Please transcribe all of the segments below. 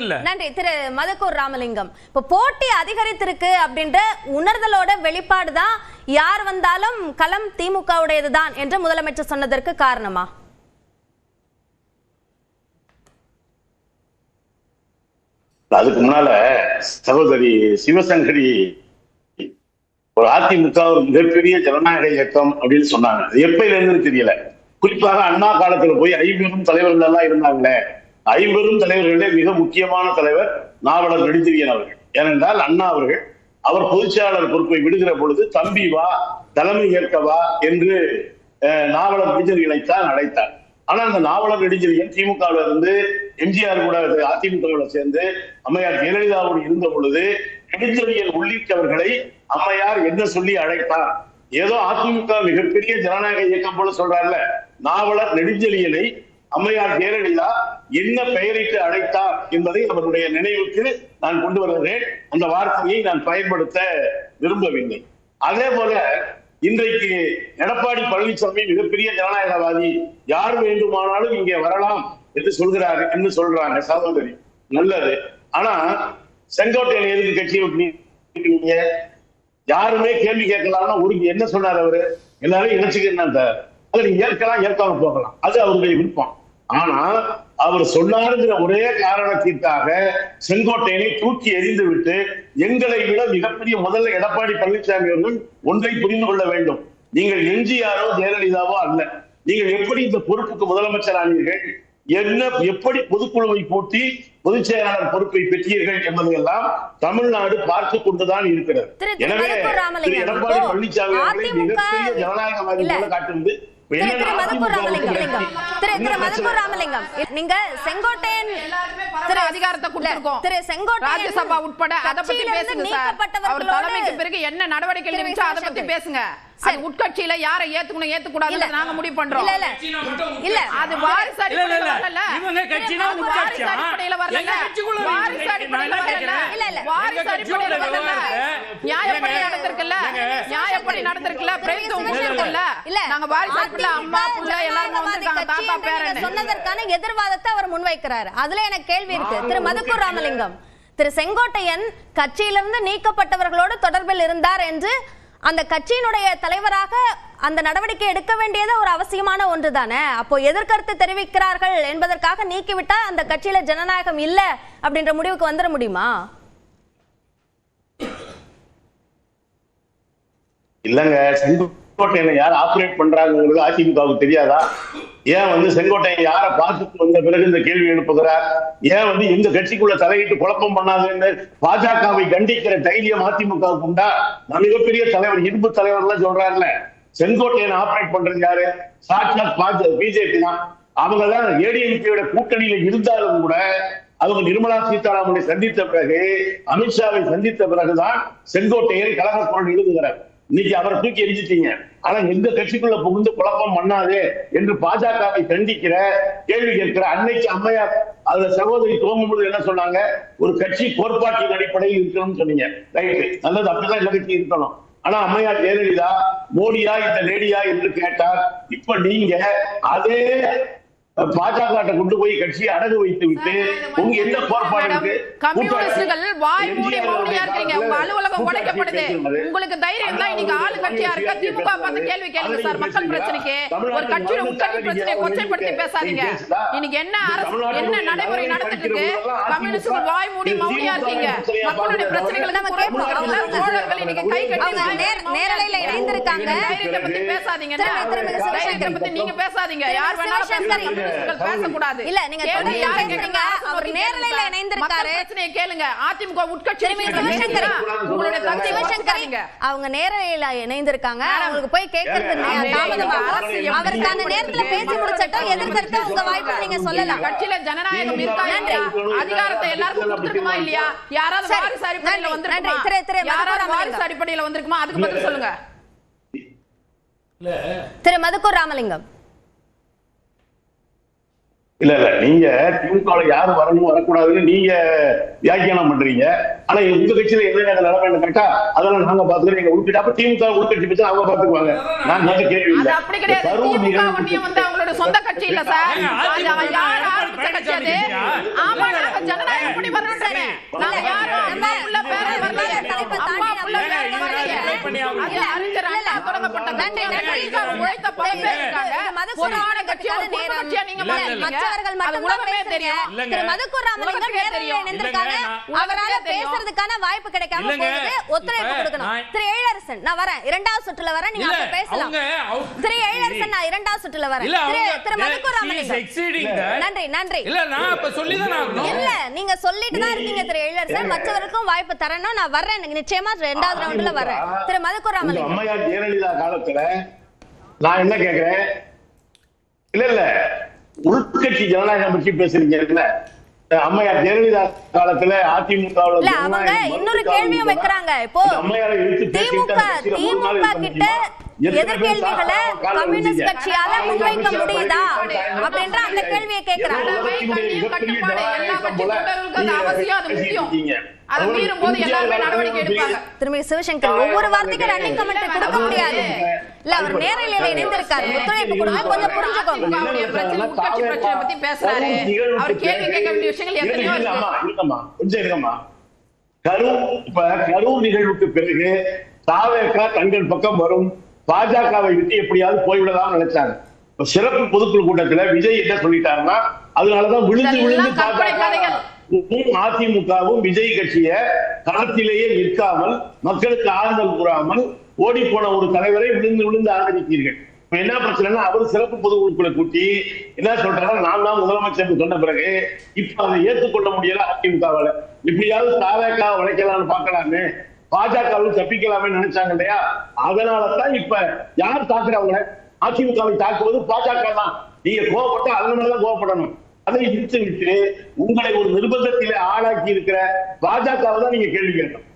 நன்றி. திரு மதக்கூர் ராமலிங்கம். இப்ப போட்டி அதிகரித்திருக்கு அப்படின்ற உணர்தலோட வெளிப்பாடு தான் யார் வந்தாலும் களம் திமுகவுடையதுதான் என்று முதலமைச்சர் சொன்னதற்கு காரணமா? அதுக்கு முன்னால சகோதரி சிவசங்கரி ஒரு அதிமுக ஒரு மிகப்பெரிய ஜனநாயக இயக்கம் அப்படின்னு சொன்னாங்க. அது எப்பயில இருந்துன்னு தெரியல. குறிப்பாக அண்ணா காலத்துல போய் ஐம்பெரும் தலைவர்கள் எல்லாம் இருந்தாங்களே. ஐம்பெரும் தலைவர்களே மிக முக்கியமான தலைவர் நாவலர் நெடுஞ்செழியன் அவர்கள். ஏனென்றால் அண்ணா அவர்கள் அவர் பொதுச்செயலாளர் பொறுப்பை விடுகிற பொழுது தம்பி வா தலைமை ஏற்கவா என்று நாவலர் நெடுஞ்செழியனை அழைத்தார். ஆனா அந்த நாவலர் நெடுஞ்செழியன் திமுகவுல இருந்து எம்ஜிஆர் கூட அதிமுகவில் சேர்ந்து அம்மையார் ஜெயலலிதாவோடு இருந்த பொழுது நெடுஞ்செழியன் உள்ளிட்டவர்களை அம்மையார் என்ன சொல்லி அழைத்தார்? ஏதோ அதிமுக மிகப்பெரிய ஜனநாயக இயக்கம் போல சொல்றாருல நாவலர் நெடுஞ்செழியனை அம்மையார் ஜெயலலிதா என்ன பெயரிட்டு அழைத்தார் என்பதை அவருடைய நினைவுக்கு நான் கொண்டு வருகிறேன். அந்த வார்த்தையை நான் பயன்படுத்த விரும்பவில்லை. அதே போல இன்றைக்கு எடப்பாடி பழனிசாமி மிகப்பெரிய ஜனநாயகவாதி. யார் வேண்டுமானாலும் இங்கே வரலாம் என்று சொல்கிறாரு என்று சொல்றாங்க. சகோதரி நல்லது. ஆனா செங்கோட்டையில எதுக்கு கட்சி விட்டு யாருமே கேள்வி கேட்கலாம்னா ஒரு என்ன சொன்னார் அவரு? எல்லாரும் இணைச்சுக்கிறேன் அதை நீங்க ஏற்கலாம் ஏற்காம போகலாம். அது அவருடைய விருப்பம். ஆனா அவர் சொன்னாருங்கிற ஒரே காரணத்திற்காக செங்கோட்டையனை தூக்கி எறிந்து விட்டு எங்களை விட மிகப்பெரிய முதல்ல எடப்பாடி பழனிசாமி அவர்கள் ஒன்றை புரிந்து கொள்ள வேண்டும். நீங்கள் எம்ஜிஆரோ ஜெயலலிதாவோ அல்ல. நீங்கள் எப்படி இந்த பொறுப்புக்கு முதலமைச்சர் ஆனீர்கள் என்ன எப்படி பொதுக்குழுவை கூட்டி பொதுச் செயலாளர் பொறுப்பை பெற்றீர்கள் என்பதையெல்லாம் தமிழ்நாடு பார்த்து கொண்டுதான் இருக்கிறது. எனவே எடப்பாடி பழனிசாமி அவர்களை மிகப்பெரிய ஜனநாயகவாதி. போல காட்டுவது நீங்க செங்கோட்டையன் திரு அதிகாரத்தை கொடுத்திருக்கோம். திரு செங்கோட்டையன் ராஜ்யசபா உட்பட அத பத்தி பேசுங்க சார். அவர் தலைமைக்கு பிறகு என்ன நடவடிக்கை இருந்துச்சோ அத பத்தி. பேசுங்க. சரி. அது உட்கட்சியில யாரை ஏத்துக்கணும் இல்ல. ஏத்துக்கூடாதுன்னு நாங்க முடிவு பண்றோம். இல்ல அது வாரிசு இல்ல, இல்ல, அடிப்படையில இல்ல. வரல. இவங்க கட்சினா? வாரிசு அடிப்படையில வாரிசு அடிப்படையில? இல்ல, இல்ல. வாரிசு அடிப்படையில வரல. நடந்திருக்குல்ல. நியாயப்படி நடந்திருக்குல்ல. இருக்குல்ல? நாங்க அம்மா புள்ள எல்லாரும் வந்திருக்காங்க தாத்தா பேரன் சொன்னதற்கான எதிர்வாதத்தை அவர் முன்வைக்கிறார். அதுல எனக்கு கேள்வி இருக்கு. திரு மதுக்கூர் ராமலிங்கம் திரு செங்கோட்டையன் கட்சியிலிருந்து நீக்கப்பட்டவர்களோடு தொடர்பில் இருந்தார் என்று அந்த கட்சியினுடைய தலைவராக அந்த நடவடிக்கை எடுக்க வேண்டியது ஒரு அவசியமான ஒன்று தானே அப்போ எதிர்கருத்து தெரிவிக்கிறார்கள் என்பதற்காக நீக்கிவிட்டா அந்த கட்சியில ஜனநாயகம் இல்ல அப்படின்ற முடிவுக்கு வந்துட முடியுமா? இல்லங்க செங்கோட்டையனை யார் ஆபரேட் பண்றாங்கிறது அதிமுகவுக்கு தெரியாதா? ஏன் வந்து செங்கோட்டையன் யாரை பார்த்துட்டு வந்த பிறகு இந்த கேள்வி எழுப்புகிறார்? ஏன் வந்து எங்க கட்சிக்குள்ள தலையிட்டு குழப்பம் பண்ணாதுன்னு பாஜகவை கண்டிக்கிற தைரியம் அதிமுகவுக்கு உண்டா? நான் மிகப்பெரிய தலைவர் இரும்பு எல்லாம் சொல்றாருல செங்கோட்டையன் ஆபரேட் பண்றது யாரு? சாட்சாத் பிஜேபி தான் அவங்க தான் ஏடிஎம்கேயோட கூட்டணியில இருந்தாலும் கூட அவங்க நிர்மலா சீதாராமனை சந்தித்த பிறகு அமித்ஷாவை சந்தித்த பிறகுதான் செங்கோட்டையன் கழக குரல் எழுதுகிறார். இன்னைக்கு அவரை தூக்கி எரிஞ்சிட்டீங்க. ஆனா எந்த கட்சிக்குள்ள புகுந்து குழப்பம் பண்ணாதே என்று பாஜகவை கண்டிக்கிற கேள்வி கேட்கிற அன்னைக்கு அம்மையார் அதுல சகோதரி துவங்கும்போது என்ன சொன்னாங்க? ஒரு கட்சி கோட்பாட்டின் அடிப்படையில் இருக்கணும்னு சொன்னீங்க. ரைட்டு. நல்லது அப்படிதான் எல்லா கட்சியும் இருக்கணும். ஆனா அம்மையார் ஜெயலலிதா மோடியா இந்த லேடியா என்று கேட்டார். இப்ப நீங்க அதே பாஜக கொண்டு போய் கட்சியை அடகு வைத்து விட்டு உங்க என்ன கோட்பாடு இருக்கு? இருக்கீங்க உங்க அலுவலகம் உடைக்கப்படுது. உங்களுக்கு தைரியம் இருந்தா இன்னைக்கு ஆளு கட்சியா இருக்க? திமுக பார்த்து கேள்வி கேளுங்க சார். மக்கள் பிரச்சனைக்கு ஒரு கட்சியோட உட்கட்சி பிரச்சனையை கொச்சைப்படுத்தி பேசாதீங்க. இன்னைக்கு என்ன அரசு என்ன நடைமுறை நடந்துட்டு இருக்கு? கம்யூனிஸ்டுகள் வாய் மூடி மௌனியா இருக்கீங்க மக்களுடைய பிரச்சனைகளை அவங்க- தோழர்கள் இன்னைக்கு கை கட்டி நேரலையில பத்தி பேசாதீங்க. நீங்க பேசாதீங்க. யார் வேணாலும் பேசக்கூடாது. இல்ல, நீங்க? அவர் நேரலையில. இணைந்திருக்காரு. கேளுங்க. அதிமுக உட்கட்சி. உங்களுடைய தகுதியை சிவசங்கரி. குறைச்சிக்காதீங்க. அவங்க நேரலையில இணைந்திருக்காங்க. அவங்களுக்கு போய் கேட்கறது தாமதமாகும் அரசு எப்படி அவருக்கான நேரத்துல பேசி முடிச்சட்டும் எதிர்கருத்து உங்க வாய்ப்பு நீங்க சொல்லலாம். கட்சியில ஜனநாயகம் இருக்கா? அதிகாரத்தை எல்லாருக்கும் கொடுத்துருக்குமா இல்லையா? யாராவது சரி, வாரிசு அடிப்படையில வந்திருக்குமா? யாராவது வாரிசு. அடிப்படையில வந்திருக்குமா? அதுக்கு பதில் சொல்லுங்க. திரு மதுக்கூர் ராமலிங்கம் இல்ல இல்ல நீங்க திமுக யாரு வரணும் வரக்கூடாதுன்னு நீங்க வியாக்கியானம் பண்றீங்க ஆனா உங்க கட்சியில என்ன நிலைமைன்னு கேட்டா அதெல்லாம் நாங்க பாத்துக்கிறோம் நீங்க உருப்பிட்டு அப்ப திமுக உள்கட்சி பத்தி அவங்க பாத்துக்குவாங்க நான் கேட்ட கேள்வி அது இல்ல அப்படி கிடையாது அவங்களோட சொந்த கட்சி இல்ல சார் யார் ஆரம்பிச்ச கட்சி அது பழனிசாமி ஆமா நாங்க ஜனநாயகம் படி வரணும்ன்றமே நாங்க யாரும் அம்மா புள்ள பேரன் வரலையே தலைப்பை தாண்டி அம்மா புள்ள நம்ம தொடங்கப்பட்ட நன்றி, உழைத்த பல பேர் இருக்காங்க நேரம். கட்சியா நீங்க. மற்றவர்கள் மட்டும் உலகமே. தெரியும். திரு மதுக்கூர் ராமலிங்கம் உலகத்துக்கே நேரலையில் தெரியும். இணைந்திருக்காங்க அவரால. பேசுறதுக்கான வாய்ப்பு கிடைக்காம போகுது ஒத்துழைப்பு கொடுக்கணும் திரு எழிலரசன் நான் வரேன் இரண்டாவது சுற்றுல வரேன் நீங்க அப்ப பேசலாம் அவங்க அவங்க- திரு எழிலரசன் நான் இரண்டாவது சுற்றுல வரேன். இல்ல, திரு. நன்றி நன்றி. இல்ல நான் ஆகணும். இல்ல நீங்க சொல்லிட்டு தான் இருக்கீங்க திரு எழிலரசன் மற்றவருக்கும் வாய்ப்பு தரணும். நான் வர்றேன். எனக்கு நிச்சயமா ரெண்டாவது ரவுண்ட்ல வரேன் திரு மதுக்கூர் உங்க ராமலிங்கம் அம்மையார் ஜெயலலிதா காலத்துல நான் என்ன கேக்குறேன்? இல்ல இல்ல. உள்கட்சி ஜனநாயகம் பற்றி பேசுறீங்கல்ல அம்மையார் ஜெயலலிதா காலத்துல இல்ல அவங்க இன்னொரு கேள்வியும் வைக்கிறாங்க. இப்போ திமுக திமுக கிட்ட எதிர்கேள்விகளை கம்யூனிஸ்ட் கட்சியால முன்வைக்க முடியுதா அப்படின்ற அந்த கேள்வியை எடுப்பாங்க. திருமதி சிவசங்கர் ஒவ்வொரு வார்த்தைக்கும் ரன்னிங் கமெண்ட் கொடுக்க முடியாது இல்ல அவர் நேரலையில இணைந்திருக்காரு ஒத்துழைப்பு கொடுங்க கொஞ்சம் புரிஞ்சுக்கோங்க பத்தி பேசுறாரு. அவர் கேள்வி கேட்க வேண்டிய விஷயங்கள் எத்தனையோ இருக்கு. இருக்கமா கொஞ்சம் இருக்கமா கரூர் இப்ப கரூர் நிகழ்வுக்கு பிறகு தாவேக்கா தங்கள் பக்கம் வரும் பாஜகவை விட்டு எப்படியாவது போய்விடலாம் நினைச்சாங்க. சிறப்பு பொதுக்குழு கூட்டத்துல விஜய் என்ன சொல்லிட்டாருன்னா அதனாலதான் விழுந்து விழுந்து அதிமுகவும் விஜய் கட்சிய களத்திலேயே நிற்காமல் மக்களுக்கு ஆறுதல் கூறாமல் ஓடி போன ஒரு தலைவரை விழுந்து விழுந்து ஆதரித்தீர்கள். இப்ப என்ன பிரச்சனைனா அவர் சிறப்பு பொதுக்குழுக்களை கூட்டி என்ன சொல்றாரு நான் தான் முதலமைச்சர் சொன்ன பிறகு இப்ப அதை ஏற்றுக்கொள்ள முடியல அதிமுகவால. இப்படியாவது தாவேக்கா உழைக்கலாம்னு பார்க்கலாமே. பாஜகவில் தப்பிக்கலாமே நினைச்சாங்க இல்லையா? அதனாலதான் இப்ப யார் தாக்குறவங்க அதிமுகவை தாக்குவது பாஜக தான். நீங்க கோவப்பட்டா அதன் மேலதான் கோவப்படணும். அதை விட்டு விட்டு உங்களை ஒரு நிர்பந்தத்திலே ஆளாக்கி இருக்கிற பாஜகவை தான் நீங்க கேள்வி கேட்கணும்.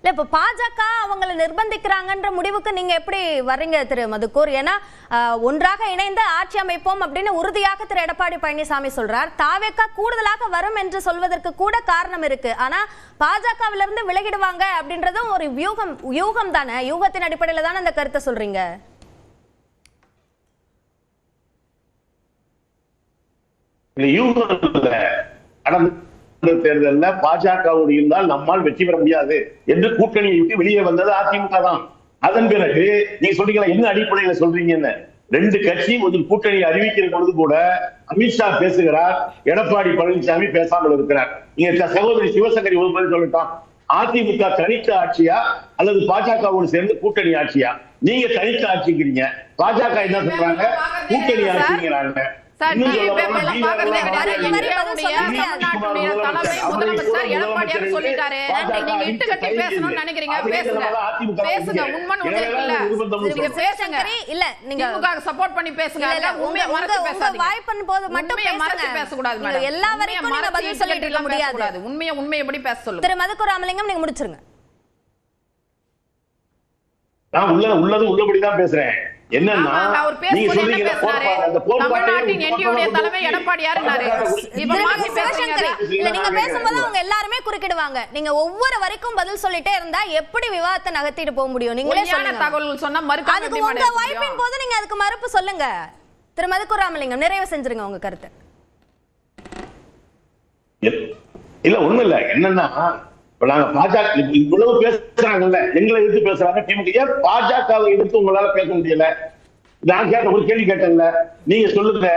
இல்ல இப்ப பாஜக அவங்கள நிர்பந்திக்கிறாங்கன்ற முடிவுக்கு நீங்க எப்படி வர்றீங்க திரு மதுக்கூர் ஏன்னா ஒன்றாக இணைந்து ஆட்சி அமைப்போம் அப்படின்னு உறுதியாக திரு எடப்பாடி பழனிசாமி சொல்றார். தாவேக்கா கூடுதலாக வரும் என்று சொல்வதற்கு கூட காரணம் இருக்கு. ஆனா பாஜகவில இருந்து விலகிடுவாங்க அப்படின்றதும் ஒரு வியூகம் யூகம் தானே? யூகத்தின் அடிப்படையில தானே அந்த கருத்தை சொல்றீங்க? இல்ல யூகம் தேர்தல்ல பாஜகவோடு இருந்தால் நம்மால் வெற்றி பெற முடியாது என்று கூட்டணியை விட்டு வெளியே வந்தது அதிமுக தான். அதன் பிறகு நீங்க சொல்றீங்களா என்ன அடிப்படையில சொல்றீங்கன்னு? ரெண்டு கட்சி ஒரு கூட்டணி அறிவிக்கிற பொழுது கூட அமித்ஷா பேசுகிறார் எடப்பாடி பழனிசாமி பேசாமல் இருக்கிறார். நீங்க சகோதரி சிவசங்கரி ஒரு பதில் சொல்லட்டான் அதிமுக தனித்த ஆட்சியா அல்லது பாஜகவோடு சேர்ந்து கூட்டணி ஆட்சியா? நீங்க தனித்த ஆட்சிங்கிறீங்க. பாஜக என்ன சொல்றாங்க? கூட்டணி ஆட்சிங்கிறாங்க. சார், டிவி சொல்ல பேப்பர்ல போனா பார்க்கறதே டிவி கிடையாது. தமிழ்நாட்டுடைய தலைமை முதலமைச்சர் எடப்பாடியார் சொல்லிட்டாரு. நீங்க இட்டு கட்டி பேசணும்னு நினைக்கிறீங்க. பேசுங்க. பேசுங்க. ஒண்ணு இருக்குல்ல. நீங்க பேசுங்க. இல்ல நீங்க திமுக சப்போர்ட் பண்ணி பேசுங்க. இல்ல, உண்மையை மறைச்சு பேசாதீங்க. வாய்ப்புன்னு போது மட்டும் உண்மையை மறைச்சு மேடம். எல்லா உண்மையை வரைக்கும் நீங்க பதில் சொல்லிட்டு இருக்க முடியாது. பேசக்கூடாது. உண்மையை உண்மையபடி பேச சொல்லுங்க? திரு மதுக்கூர் ராமலிங்கம் நீங்க முடிச்சிருங்க. நான் உள்ள உள்ளது உள்ளபடிதான் பேசுறேன். என்னன்னா நீங்க சொல்றீங்க அந்த தமிழ்நாட்டின் என்டியுடைய தலைமை நீங்க பேசும்போது அவங்க எல்லாருமே குறுக்கிடுவாங்க. நீங்க ஒவ்வொரு வரைக்கும் பதில் சொல்லிட்டே இருந்தா எப்படி விவாதத்தை நகர்த்திட்டு போக முடியும்? நீங்களே பொய்யான சொல்லுங்க. தகவல்கள் சொன்னா மறுக்க அதுக்கு உங்க வாய்ப்பின்? போது நீங்க அதுக்கு மறுப்பு சொல்லுங்க. திரு மதுக்கூர் ராமலிங்கம் நிறைவு செஞ்சிருங்க உங்க கருத்தை. இல்ல ஒண்ணு இல்ல என்னன்னா பாஜக இப்ப இவ்வளவு பேசுறாங்கல்ல எங்களை எதிர்த்து பேசுறாங்க திமுக. ஏன் பாஜகவை எதிர்த்து உங்களால பேச முடியல? நான் கேட்ட ஒரு கேள்வி கேட்டேன்ல. நீங்க சொல்லுங்க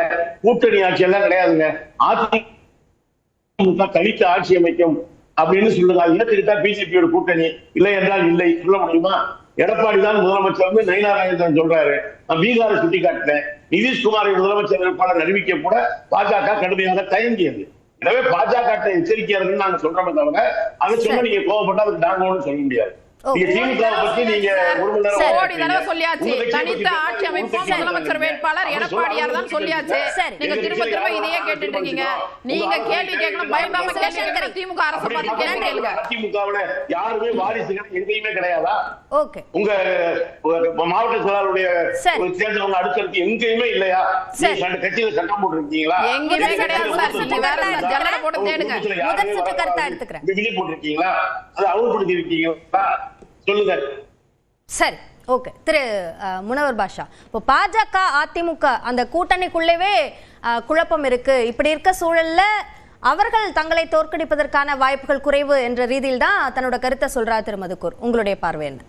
கூட்டணி ஆட்சி எல்லாம் கிடையாதுங்க. அதிமுக தனித்து ஆட்சி அமைக்கும் அப்படின்னு சொல்லுங்க. அது ஏற்றுக்கிட்டா பிஜேபியோட கூட்டணி இல்லை என்றால் இல்லை. சொல்ல முடியுமா? எடப்பாடி தான் முதலமைச்சர் வந்து நாகேந்திரன் சொல்றாரு. நான் பீகாரை சுட்டி காட்டினேன் நிதிஷ்குமாரை முதலமைச்சர் வேட்பாளர் அறிவிக்க கூட பாஜக கடுமையாக தயங்கியது. எனவே பாஜக எச்சரிக்கையா இருக்குன்னு நாங்க சொல்றோமே தவிர அதை சொன்னா நீங்க கோவப்பட்டா அதுக்கு நாங்க ஒண்ணும் சொல்ல முடியாது. தனித்த பத்தி ஆட்சி அமைப்போம் உங்க கட்சியை முதலமைச்சர் பத்தி வேட்பாளர் அப்படி எடப்பாடியார் தான் சொல்லாம சொல்லியாச்சு. சரி. நீங்க திரும்ப திரும்ப இதையே கேட்டுட்டு இருக்கீங்க நீங்க கேள்வி கேட்கணும். பயப்படாம கேள்வி கேட்கணும். திமுக அரசு அப்படி பார்த்து கேள்வி கேளுங்க அதிமுகவுல யாருமே வாரிசுகள் எங்கேயுமே கிடையாதா? ஓகே. உங்க மாவட்ட செயலாளருடைய சரி. ஒரு தேர்ந்தவங்க அடுத்தடுத்து எங்கேயுமே இல்லையா? கட்சியில சட்டம் போட்டிருக்கீங்களா? எங்கேயுமே முதல் கிடையாது ஜல்லடை போட்டு தேடுங்க முதல் சுற்று கருத்தா. எடுத்துக்கிறேன். விதி போட்டிருக்கீங்களா அதை அவுட்படுத்தி இருக்கீங்களா சொல்லுங்க. சரி ஓகே திரு முனவர் பாஷா. இப்போ பாஜக அதிமுக அந்த கூட்டணிக்குள்ளவே குழப்பம் இருக்கு. இப்படி இருக்க சூழல்ல அவர்கள் தங்களை தோற்கடிப்பதற்கான வாய்ப்புகள் குறைவு என்ற ரீதியில் தான் தன்னோட கருத்தை சொல்றா திரு மதுக்கூர் உங்களுடைய பார்வை என்ன?